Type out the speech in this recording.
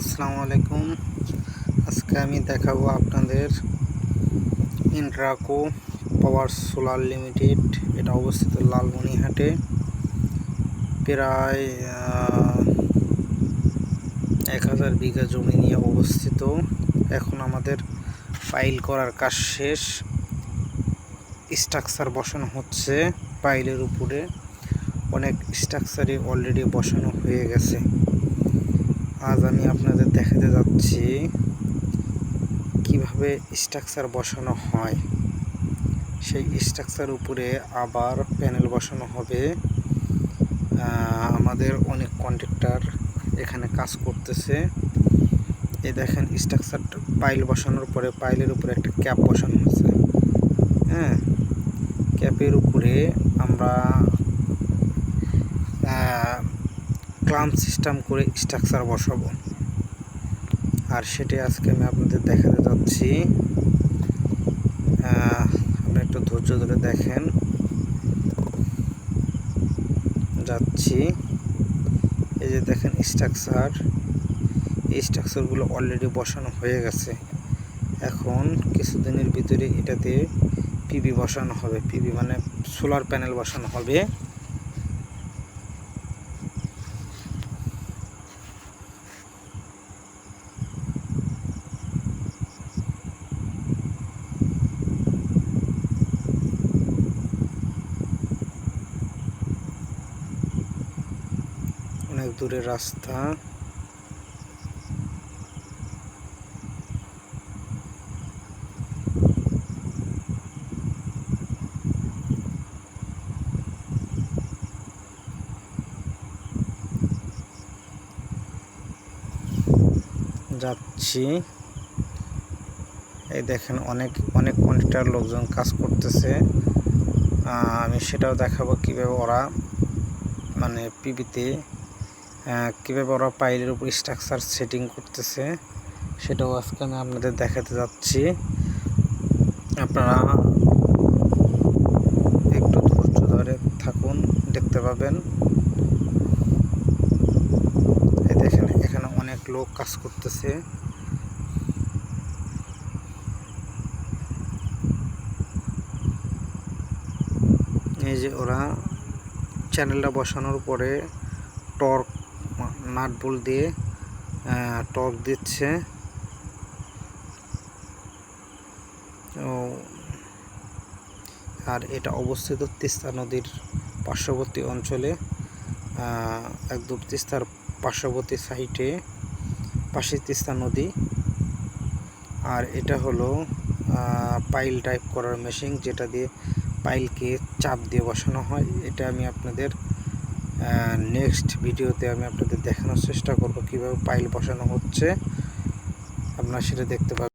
আসসালামু আলাইকুম। আজকে আমি দেখাবো আপনাদের ইন্ট্রাকো পাওয়ার সোলার লিমিটেড এটা অবস্থিত লালমনিহাটে। প্রায় এক হাজার বিঘা জমি নিয়ে অবস্থিত। এখন আমাদের পাইল করার কাজ শেষ। স্ট্রাকচার বসানো হচ্ছে পাইলের উপরে। অনেক স্ট্রাকচারই অলরেডি বসানো হয়ে গেছে। আজ আমি আপনাদের দেখাতে যাচ্ছি কীভাবে স্ট্রাকচার বসানো হয়। সেই স্ট্রাকচার উপরে আবার প্যানেল বসানো হবে। আমাদের অনেক কন্ট্রাক্টর এখানে কাজ করতেছে। এই দেখেন স্ট্রাকচার পাইল বসানোর পরে পাইলের উপরে একটা ক্যাপ বসানো হয়েছে হ্যাঁ ক্যাপের উপরে আমরা ক্লাম সিস্টেম করে স্ট্রাকচার বসাবো। আর সেটাই আজকে আমি আপনাদের দেখাতে যাচ্ছি। আপনি একটু ধৈর্য ধরে দেখেন। যাচ্ছি। এই যে দেখেন স্ট্রাকচার। এই স্ট্রাকচারগুলো অলরেডি বসানো হয়ে গেছে। এখন কিছুদিনের ভিতরে এটাতে পিবি বসানো হবে। পিবি মানে সোলার প্যানেল বসানো হবে। অনেক দূরের রাস্তা। যাচ্ছি। এই দেখেন অনেক অনেক কন্ট্রাক্টর লোকজন কাজ করতেছে। আমি সেটাও দেখাবো কীভাবে ওরা মানে পিবিতে কীভাবে ওরা পাইলের উপর স্ট্রাকচার সেটিং করতেছে, সেটাও আজকে আমি আপনাদের দেখাতে যাচ্ছি। আপনারা একটু ধৈর্য ধরে থাকুন, দেখতে পাবেন। দেখেন, এখানে অনেক লোক কাজ করতেছে। এই যে ওরা চ্যানেলটা বসানোর পরে টর্ক নাট বল দিয়ে টর্ক দিচ্ছে। আর এটা অবস্থিত তিস্তা নদীর পার্শ্ববর্তী অঞ্চলে একদম তিস্তার পার্শ্ববর্তী সাইটে পাশে তিস্তা নদী। আর এটা হলো পাইল টাইপ করার মেশিন, যেটা দিয়ে পাইলকে চাপ দিয়ে বসানো হয়। এটা আমি আপনাদের নেক্সট ভিডিওতে আমি আপনাদের দেখানোর চেষ্টা করব কীভাবে পাইল বসানো হচ্ছে। আপনারা সেটা দেখতে পাবেন